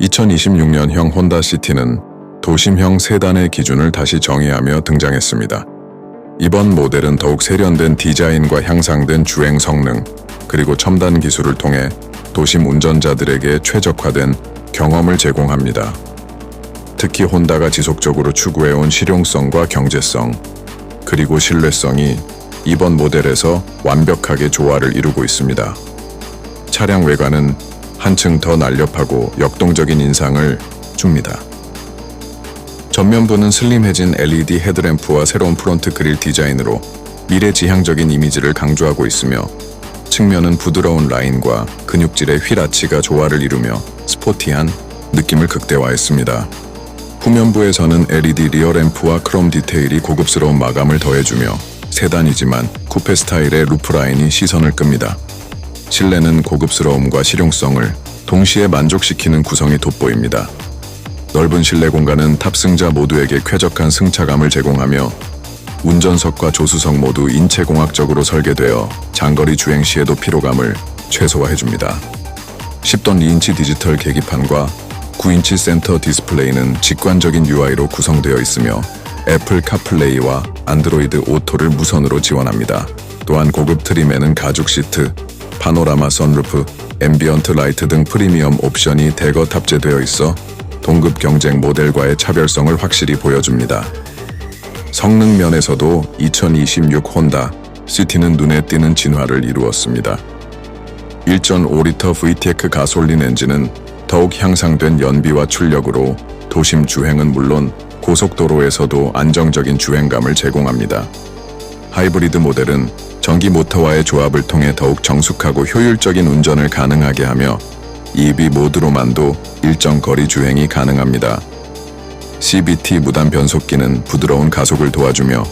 (2026년형) 혼다 시티는 도심형 세단의 기준을 다시 정의하며 등장했습니다. 이번 모델은 더욱 세련된 디자인과 향상된 주행 성능, 그리고 첨단 기술을 통해 도심 운전자들에게 최적화된 경험을 제공합니다. 특히 혼다가 지속적으로 추구해온 실용성과 경제성, 그리고 신뢰성이 이번 모델에서 완벽하게 조화를 이루고 있습니다. 차량 외관은 한층 더 날렵하고 역동적인 인상을 줍니다. 전면부는 슬림해진 LED 헤드램프와 새로운 프론트 그릴 디자인으로 미래지향적인 이미지를 강조하고 있으며 측면은 부드러운 라인과 근육질의 휠 아치가 조화를 이루며 스포티한 느낌을 극대화했습니다. 후면부에서는 LED 리어 램프와 크롬 디테일이 고급스러운 마감을 더해주며 세단이지만 쿠페 스타일의 루프라인이 시선을 끕니다. 실내는 고급스러움과 실용성을 동시에 만족시키는 구성이 돋보입니다. 넓은 실내 공간은 탑승자 모두에게 쾌적한 승차감을 제공하며 운전석과 조수석 모두 인체공학적으로 설계되어 장거리 주행 시에도 피로감을 최소화해줍니다. 10돈 2인치 디지털 계기판과 9인치 센터 디스플레이는 직관적인 UI로 구성되어 있으며 애플 카플레이와 안드로이드 오토를 무선으로 지원합니다. 또한 고급 트림에는 가죽 시트, 파노라마 선루프, 앰비언트 라이트 등 프리미엄 옵션이 대거 탑재되어 있어 동급 경쟁 모델과의 차별성을 확실히 보여줍니다. 성능 면에서도 2026 혼다 시티는 눈에 띄는 진화를 이루었습니다. 1.5리터 VTEC 가솔린 엔진은 더욱 향상된 연비와 출력으로 도심 주행은 물론 고속도로에서도 안정적인 주행감을 제공합니다. 하이브리드 모델은 전기 모터와의 조합을 통해 더욱 정숙하고 효율적인 운전을 가능하게 하며 EV 모드로만도 일정 거리 주행이 가능합니다. CBT 무단 변속기는 부드러운 가속을 도와주며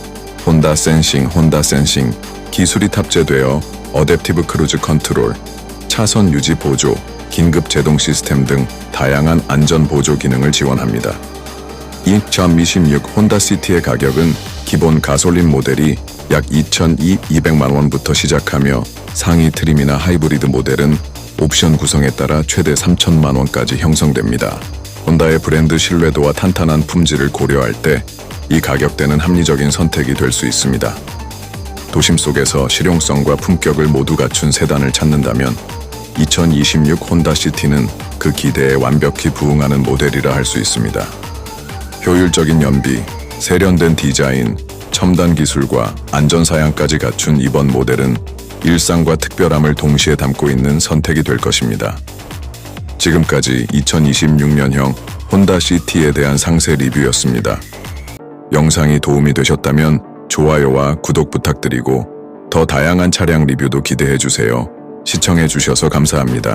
혼다 센싱, 혼다 센싱 기술이 탑재되어 어댑티브 크루즈 컨트롤, 차선 유지 보조, 긴급 제동 시스템 등 다양한 안전 보조 기능을 지원합니다. 2026 혼다 시티의 가격은 기본 가솔린 모델이 약 2,200만 원부터 시작하며 상위 트림이나 하이브리드 모델은 옵션 구성에 따라 최대 3천만 원까지 형성됩니다. 혼다의 브랜드 신뢰도와 탄탄한 품질을 고려할 때 이 가격대는 합리적인 선택이 될 수 있습니다. 도심 속에서 실용성과 품격을 모두 갖춘 세단을 찾는다면 2026 혼다 시티는 그 기대에 완벽히 부응하는 모델이라 할 수 있습니다. 효율적인 연비, 세련된 디자인, 첨단 기술과 안전 사양까지 갖춘 이번 모델은 일상과 특별함을 동시에 담고 있는 선택이 될 것입니다. 지금까지 2026년형 혼다 시티에 대한 상세 리뷰였습니다. 영상이 도움이 되셨다면 좋아요와 구독 부탁드리고 더 다양한 차량 리뷰도 기대해 주세요. 시청해 주셔서 감사합니다.